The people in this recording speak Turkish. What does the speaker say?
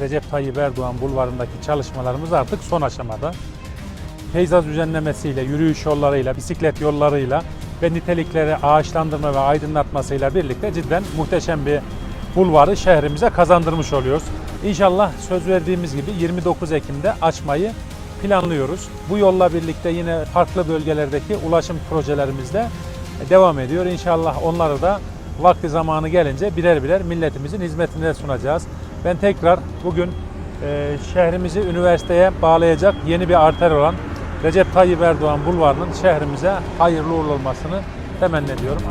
Recep Tayyip Erdoğan bulvarındaki çalışmalarımız artık son aşamada. Peyzaj düzenlemesiyle, yürüyüş yollarıyla, bisiklet yollarıyla ve nitelikleri ağaçlandırma ve aydınlatmasıyla birlikte cidden muhteşem bir bulvarı şehrimize kazandırmış oluyoruz. İnşallah söz verdiğimiz gibi 29 Ekim'de açmayı planlıyoruz. Bu yolla birlikte yine farklı bölgelerdeki ulaşım projelerimiz de devam ediyor. İnşallah onları da vakti zamanı gelince birer birer milletimizin hizmetine sunacağız. Ben tekrar bugün e, şehrimizi üniversiteye bağlayacak yeni bir arter olan Recep Tayyip Erdoğan Bulvarı'nın şehrimize hayırlı uğurlu olmasını temenni ediyorum.